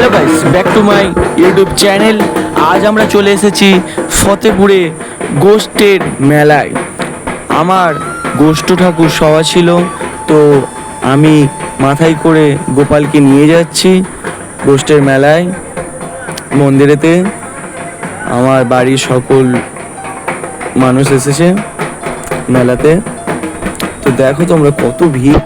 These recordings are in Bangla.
Hello guys back to my YouTube channel আজ আমরা চলে এসেছি ফতেপুরে গোষ্ঠের মেলায়। আমার গোষ্ঠ ঠাকুর সভা ছিল, তো আমি মাথায় করে গোপালকে নিয়ে যাচ্ছি গোষ্ঠের মেলায়, মন্দিরেতে। আমার বাড়ির সকল মানুষ এসেছে মেলাতে। তো দেখো তোমরা কত ভিড়।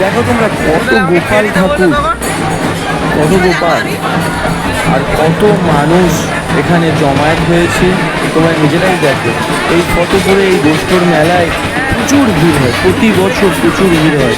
দেখো তোমরা কত গোপাল ঠাকুর। কত গোপাল। আর কত মানুষ এখানে জমায়েত হয়েছে তোমরা নিজেরাই দেখো। এই কত করে এই গোষ্ঠর মেলায় প্রচুর ভিড় হয় প্রতি বছর প্রচুর ভিড় হয়।